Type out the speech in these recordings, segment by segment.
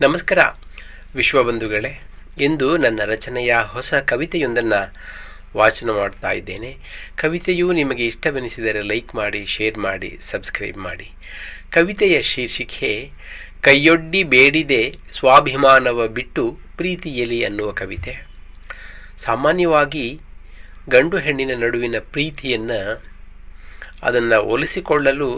ನಮಸ್ಕಾರ. ವಿಶ್ವಬಂಧುಗಳೇ, ಇಂದು ನನ್ನ ರಚನೆಯ ಹೊಸ ಕವಿತೆಯೊಂದನ್ನು ವಾಚನ ಮಾಡ್ತಾ ಇದ್ದೇನೆ. ಕವಿತೆಯು ನಿಮಗೆ ಇಷ್ಟವೆನಿಸಿದರೆ ಲೈಕ್ ಮಾಡಿ, ಶೇರ್ ಮಾಡಿ, ಸಬ್ಸ್ಕ್ರೈಬ್ ಮಾಡಿ. ಕವಿತೆಯ ಶೀರ್ಷಿಕೆ, ಕೈಯೊಡ್ಡಿ ಬೇಡಿದೆ ಸ್ವಾಭಿಮಾನವ ಬಿಟ್ಟು ಪ್ರೀತಿಯಲಿ ಅನ್ನುವ ಕವಿತೆ. ಸಾಮಾನ್ಯವಾಗಿ ಗಂಡು ಹೆಣ್ಣಿನ ನಡುವಿನ ಪ್ರೀತಿಯನ್ನು ಅದನ್ನು ಒಲಿಸಿಕೊಳ್ಳಲು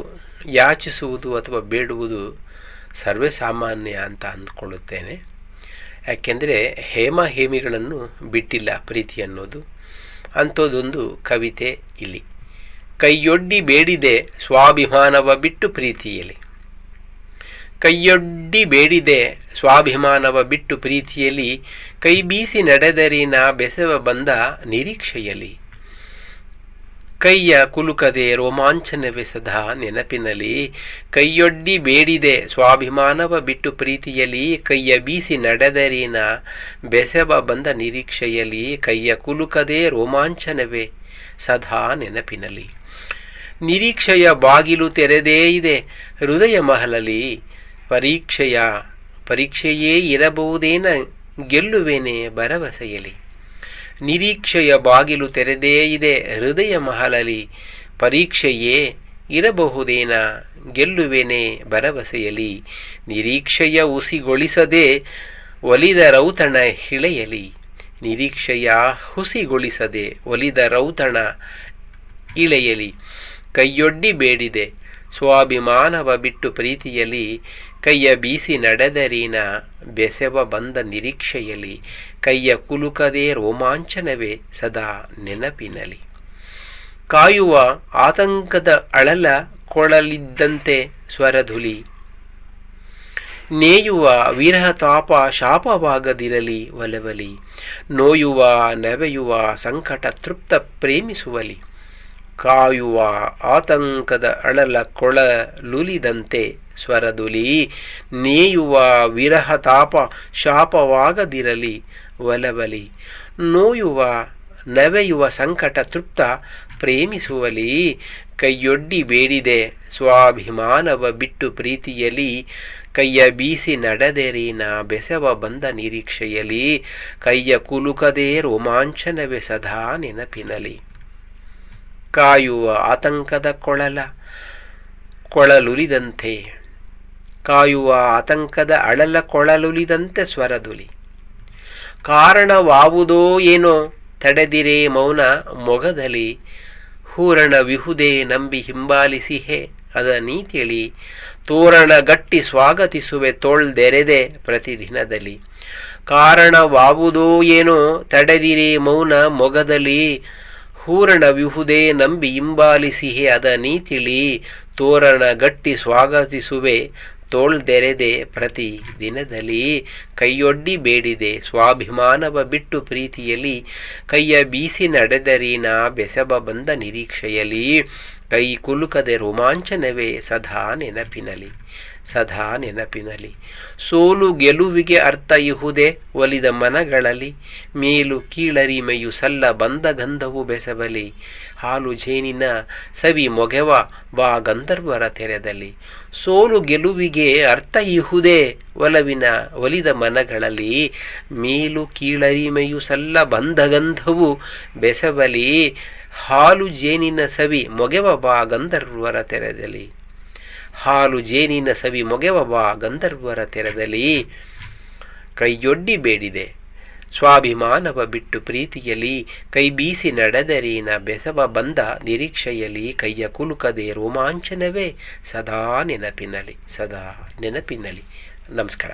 ಯಾಚಿಸುವುದು ಅಥವಾ ಬೇಡುವುದು ಸರ್ವೇ ಸಾಮಾನ್ಯ ಅಂತ ಅಂದ್ಕೊಳ್ಳುತ್ತೇನೆ. ಯಾಕೆಂದರೆ ಹೇಮ ಹೇಮಿಗಳನ್ನು ಬಿಟ್ಟಿಲ್ಲ ಪ್ರೀತಿ ಅನ್ನೋದು. ಅಂಥದ್ದೊಂದು ಕವಿತೆ ಇಲ್ಲಿ. ಕೈಯೊಡ್ಡಿ ಬೇಡಿದೆ ಸ್ವಾಭಿಮಾನವ ಬಿಟ್ಟು ಪ್ರೀತಿಯಲ್ಲಿ. ಕೈಯೊಡ್ಡಿ ಬೇಡಿದೆ ಸ್ವಾಭಿಮಾನವ ಬಿಟ್ಟು ಪ್ರೀತಿಯಲ್ಲಿ. ಕೈ ಬೀಸಿ ನಡೆದರಿನ ಬೆಸವ ಬಂದ ನಿರೀಕ್ಷೆಯಲ್ಲಿ. ಕೈಯ ಕುಲುಕದೆ ರೋಮಾಂಚನವೇ ಸದಾ ನೆನಪಿನಲ್ಲಿ ಕೈಯೊಡ್ಡಿ ಬೇಡಿದೆ. ಸ್ವಾಭಿಮಾನವ ಬಿಟ್ಟು ಪ್ರೀತಿಯಲಿ ಕೈಯ ಬೀಸಿ ನಡೆದರಿನ ಬೆಸವ ಬಂದ ನಿರೀಕ್ಷೆಯಲ್ಲಿ ಕೈಯ ಕುಲುಕದೆ ರೋಮಾಂಚನವೇ ಸದಾ ನೆನಪಿನಲ್ಲಿ. ನಿರೀಕ್ಷೆಯ ಬಾಗಿಲು ತೆರೆದೇ ಇದೆ. ಹೃದಯ ಮಹಲಲಿ, ಪರೀಕ್ಷೆಯ ಪರೀಕ್ಷೆಯೇ ಇರಬಹುದೇನ ಗೆಲ್ಲುವೇನೆ ಭರವಸೆಯಲಿ ನಿರೀಕ್ಷೆಯ ಬಾಗಿಲು ತೆರೆದೇ ಇದೆ ಹೃದಯ ಮಹಲಲಿ. ಪರೀಕ್ಷೆಯೇ ಇರಬಹುದೇನ? ಗೆಲ್ಲುವೆನೆ ಭರವಸೆಯಲಿ. ನಿರೀಕ್ಷೆಯ ಉಸಿಗೊಳಿಸದೆ ಒಲಿದ ರೌತಣ ಹಿಳೆಯಲಿ. ನಿರೀಕ್ಷೆಯ ಹುಸಿಗೊಳಿಸದೆ ಒಲಿದ ರೌತಣ ಇಳೆಯಲಿ ಕೈಯೊಡ್ಡಿ ಬೇಡಿದೆ. ಸ್ವಾಭಿಮಾನವ ಬಿಟ್ಟು ಪ್ರೀತಿಯಲ್ಲಿ ಕೈಯ ಬೀಸಿ ನಡೆದರಿನ ಬೆಸೆವ ಬಂದ ನಿರೀಕ್ಷೆಯಲ್ಲಿ ಕೈಯ ಕುಲುಕದೇ ರೋಮಾಂಚನವೇ ಸದಾ ನೆನಪಿನಲಿ. ಕಾಯುವ ಆತಂಕದ ಅಳಲ ಕೊಳಲಿದ್ದಂತೆ ಸ್ವರಧುಲಿ. ನೇಯುವ ವಿರಹ ತಾಪ ಶಾಪವಾಗದಿರಲಿ ಒಲವಲಿ. ನೋಯುವ ನವೆಯುವ ಸಂಕಟ ತೃಪ್ತ ಪ್ರೇಮಿಸುವಲಿ. ಕಾಯುವ ಆತಂಕದ ಅಳಲ ಕೊಳಲುಲಿದಂತೆ ಸ್ವರದುಲಿ ನೇಯುವ ವಿರಹ ತಾಪ ಶಾಪವಾಗದಿರಲಿ ಒಲಬಲಿ ನೋಯುವ, ನವೆಯುವ ಸಂಕಟ ತೃಪ್ತ ಪ್ರೇಮಿಸುವಲಿ, ಕೈಯೊಡ್ಡಿ ಬೇಡಿದೆ ಸ್ವಾಭಿಮಾನವ ಬಿಟ್ಟು ಪ್ರೀತಿಯಲಿ, ಕೈಯ ಬೀಸಿ ನಡೆದೆರಿನ ಬೆಸವ ಬಂದ ನಿರೀಕ್ಷೆಯಲಿ, ಕೈಯ ಕುಲುಕದೇ ರೋಮಾಂಚನವೇ ಸದಾ ನೆನಪಿನಲಿ. ಕಾಯುವ ಆತಂಕದ ಕೊಳಲ, ಕೊಳಲುಲಿದಂತೆ. ಕಾಯುವ ಆತಂಕದ ಅಳಲ ಕೊಳಲುಲಿದಂತೆ ಸ್ವರದುಲಿ. ಕಾರಣವಾವುದೋ ಏನೋ ತಡೆದಿರೇ ಮೌನ ಮೊಗದಲ್ಲಿ, ಹೂರಣ ವಿಹುದೇ ನಂಬಿ ಹಿಂಬಾಲಿಸಿಹೆ ಅದ ನೀತಿಳಿ ತೋರಣ ಗಟ್ಟಿ ಸ್ವಾಗತಿಸುವೆ ತೋಳ್ದೆರೆದೆ ಪ್ರತಿದಿನದಲ್ಲಿ. ಕಾರಣವಾವುದೋ ಏನೋ ತಡೆದಿರಿ ಮೌನ ಮೊಗದಲ್ಲಿ ಹೂರಣ ವಿಹುದೇ ನಂಬಿ ಹಿಂಬಾಲಿಸಿಹೆ ಅದ ನೀತಿಳಿ ತೋರಣ ಗಟ್ಟಿ ಸ್ವಾಗತಿಸುವೆ. ತೋಳ್ದೆರೆದೆ ಪ್ರತಿ ದಿನದಲ್ಲಿ. ಕೈಯೊಡ್ಡಿ ಬೇಡಿದೆ ಸ್ವಾಭಿಮಾನವ ಬಿಟ್ಟು ಪ್ರೀತಿಯಲ್ಲಿ. ಕೈಯ ಬೀಸಿ ನಡೆದರೀನ ಬೆಸಬ ಬಂದ ನಿರೀಕ್ಷೆಯಲ್ಲಿ. ಕೈ ಕುಲುಕದೆ ರೋಮಾಂಚನವೇ ಸದಾ ನೆನಪಿನಲಿ ಸದಾ ನೆನಪಿನಲಿ. ಸೋಲು ಗೆಲುವಿಗೆ ಅರ್ಥ ಇಹುದೇ ಒಲಿದ ಮನಗಳಲ್ಲಿ, ಮೇಲು ಕೀಳರಿಮೆಯು ಸಲ್ಲ ಬಂದ ಗಂಧವು ಬೆಸಬಲಿ. ಹಾಲು ಜೇನಿನ ಸವಿ ಮೊಗೆವ ಬಾ ಗಂಧರ್ವರ ತೆರೆದಲ್ಲಿ. ಸೋಲು ಗೆಲುವಿಗೆ ಅರ್ಥ ಇಹುದೇ ಒಲವಿನ ಒಲಿದ ಮನಗಳಲ್ಲಿ, ಮೇಲು ಕೀಳರಿಮೆಯು ಸಲ್ಲ ಬಂದ ಗಂಧವು ಬೆಸಬಲಿ. ಹಾಲು ಜೇನಿನ ಸವಿ ಮೊಗೆವ ಬಾ ಗಂಧರ್ವರ ತೆರೆದಲಿ ಹಾಲು ಜೇನಿನ ಸವಿ ಮೊಗೆವ ಬಾ ಗಂಧರ್ವರ ತೆರೆದಲಿ ಕೈಯೊಡ್ಡಿ ಬೇಡಿದೆ. ಸ್ವಾಭಿಮಾನವ ಬಿಟ್ಟು ಪ್ರೀತಿಯಲಿ ಕೈ ಬೀಸಿ ನಡೆದರಿನ ಬೆಸವ ಬಂದ ನಿರೀಕ್ಷೆಯಲ್ಲಿ ಕೈಯ ಕುಲುಕದೆ ರೋಮಾಂಚನವೇ ಸದಾ ನೆನಪಿನಲಿ ಸದಾ ನೆನಪಿನಲಿ. ನಮಸ್ಕಾರ.